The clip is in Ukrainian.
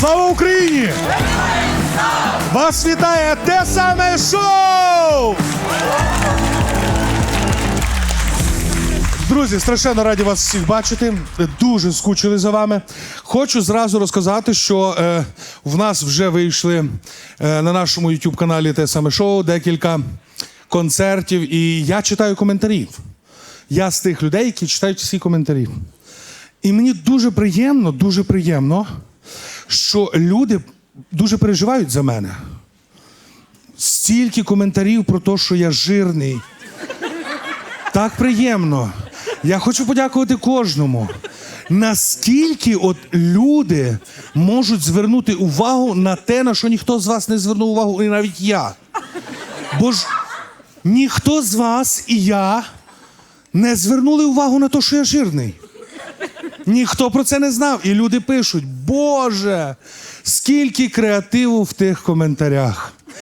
Друзі! Вас вітає те саме шоу! Друзі, страшенно раді вас всіх бачити. Дуже скучили за вами. Хочу зразу розказати, що е, в нас вже вийшли е, на нашому youtube каналі те саме шоу декілька концертів, і я читаю коментарі. Я з тих людей, які читають всі коментарі. І мені дуже приємно, дуже приємно, що люди дуже переживають за мене. Стільки коментарів про те, що я жирний. Так приємно. Я хочу подякувати кожному. Наскільки от люди можуть звернути увагу на те, на що ніхто з вас не звернув увагу, і навіть я. Бо ж ніхто з вас і я не звернули увагу на те, що я жирний. Ніхто про це не знав. І люди пишуть: Боже, скільки креативу в тих коментарях.